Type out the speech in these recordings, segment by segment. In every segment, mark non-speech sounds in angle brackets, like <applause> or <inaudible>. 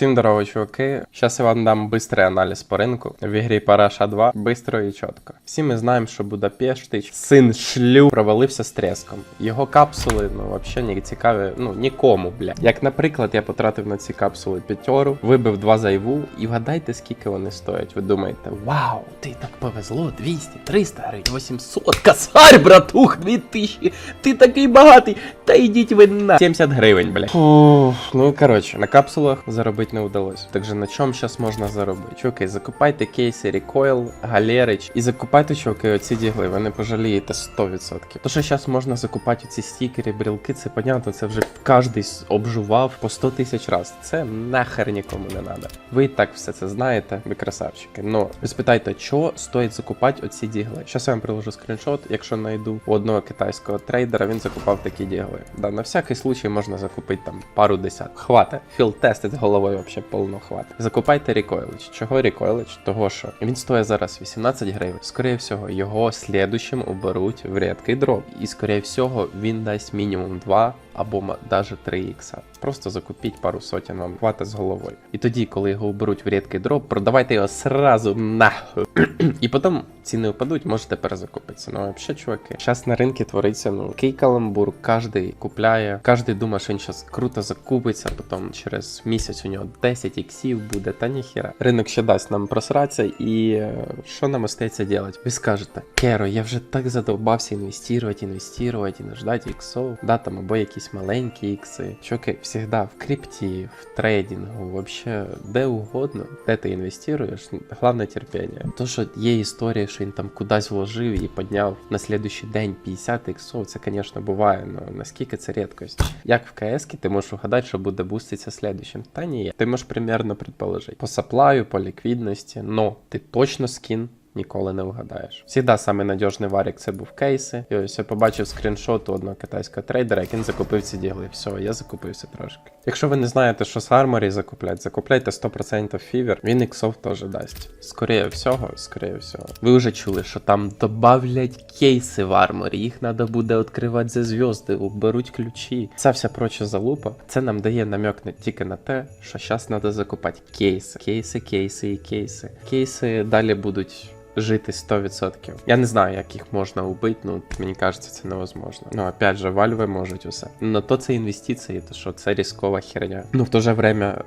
Всім здорово, чуваки. Зараз я вам дам бистрий аналіз по ринку. В ігрі Параша 2 бистро і чітко. Всі ми знаємо, що Будапештич, син шлю, провалився з треском. Його капсули, ну, взагалі не цікаві, ну, нікому, бля. Як, наприклад, я потратив на ці капсули п'ятеру, вибив два зайву, і вгадайте, скільки вони стоять. Ви думаєте, вау, ти так повезло, 200, 300 гривень, 800, косарь, братух, 2000, ти такий багатий, та йдіть ви на 70 гривень, бля. Фух, ну коротше, на капсулах заробити не вдалося. Так же на чому зараз можна заробити? Чуваки, закупайте кейси Recoil, Галерич і закупайте, чуваки, оці дігли, ви не пожалієте 100%. То, що зараз можна закупати ці стікери, брілки, це понятно, це вже кожен обжував по 100 тисяч раз. Це нахер нікому не треба. Ви і так все це знаєте, ви красавчики. Но ви спитайте, що стоїть закупати оці дігли? Зараз я вам приложу скріншот, якщо знайду у одного китайського трейдера, він закупав такі дігли. Да, на всякий случай можна закупити там пару десят. Хватить. Філ тестить з головою вообще повно хватить. Закупайте Recoilич. Чого Recoilич? Того що він стоїть зараз 18 гривень. Скоріше всього, його слідущим оберуть в рядкий дроп. І скоріше всього, він дасть мінімум 2 або навіть 3 ікса. Просто закупіть пару сотень вам хватить з головою. І тоді, коли його оберуть в рідкий дроп, продавайте його сразу нахуй. <clears throat> І потім ціни впадуть, можете перезакупитися. Ну, взагалі, чуваки, зараз на ринку твориться, ну, який каламбур, кожен купляє, кожен думає, що він зараз круто закупиться, потім через місяць у нього 10 іксів буде, та ніхіра. Ринок ще дасть нам просратися, і е, що нам остається робити? Ви скажете, Керо, я вже так задовбався інвестувати, інвестувати, і не ждати іксов, да, там або якісь маленькі ікси. Чуваки, завжди в крипті, в трейдингу, вообще де угодно, де ти інвестуєш, головне терпіння. То, що є історія, що він там кудись вложив і підняв на слідуючий день 50 іксов, це, звісно, буває, але наскільки це рідкость. Як в КС ти можеш угадати, що буде буститися слідуючим? Та ні, ти можеш примерно предположити. По саплаю, по ліквідності, но ти точно скін Ніколи не вгадаєш. Всігда самий надіжний варік це був кейси. І ось я побачив скріншот у одного китайського трейдера, як він закупив ці дігли. Все, я закупився трошки. Якщо ви не знаєте, що з арморі закуплять, закупляйте 100% фівер, він іксов теж дасть. Скоріше всього, скоріше всього. Ви вже чули, що там добавлять кейси в арморі, їх треба буде відкривати за зв'язки, уберуть ключі. Ця вся проча залупа. Це нам дає намек не тільки на те, що зараз треба закупати кейси. Кейси, кейси і кейси. Кейси далі будуть жити 100%. Я не знаю, як їх можна убити, ну мені кажеться, це невозможно. Ну, опять же, вальви можуть усе. Но то це інвестиції, то що це різкова херня. Ну, в то же время.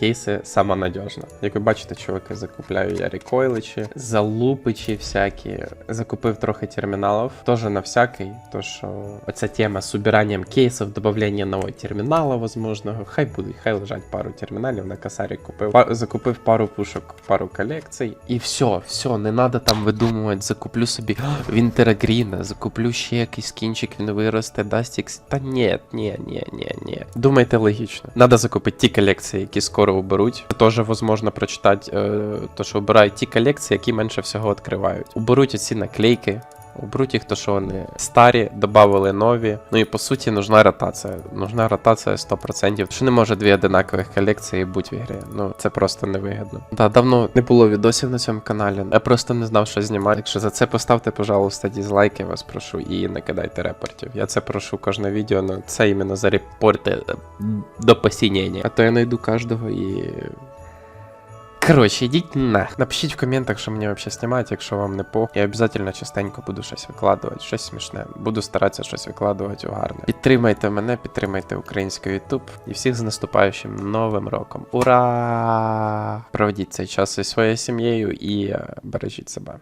Кейси сама надіжна. Як ви бачите, чуваки, закупляю я рекойличі, залупичі всякі. Закупив трохи терміналів. Теж на всякий. То що оця тема з убиранням кейсів, додавлення нового термінала, возможного. Хай будуть, хай лежать пару терміналів на касарі купив. Па- закупив пару пушок, пару колекцій. І все, все, не треба там видумувати, закуплю собі Вінтера Гріна, закуплю ще якийсь кінчик, він виросте, дасть ікс. Та ні, ні, ні, ні, ні. Думайте логічно. Надо закупити ті колекції, які скоро уберуть. Тоже возможно прочитати, е, то, що обирають ті колекції, які менше всього відкривають. Уберуть оці наклейки. Уберуть їх, то що вони старі, додавали нові. Ну і по суті нужна ротація. Нужна ротація 100%. Що не може дві одинакових колекції бути в ігрі. Ну це просто невигідно. Да, давно не було відосів на цьому каналі. Я просто не знав, що знімати. Якщо за це поставте, пожалуйста, дізлайки, вас прошу, і не кидайте репортів. Я це прошу кожне відео, але це іменно за репорти е, до посінення. А то я знайду кожного і. Коротше, йдіть на. Напишіть в коментах, що мені взагалі знімати, якщо вам не по. Я обов'язково частенько буду щось викладувати, щось смішне. Буду старатися щось викладувати гарне. Підтримайте мене, підтримайте український Ютуб і всіх з наступаючим новим роком. Ура! Проведіть цей час зі своєю сім'єю і е, бережіть себе.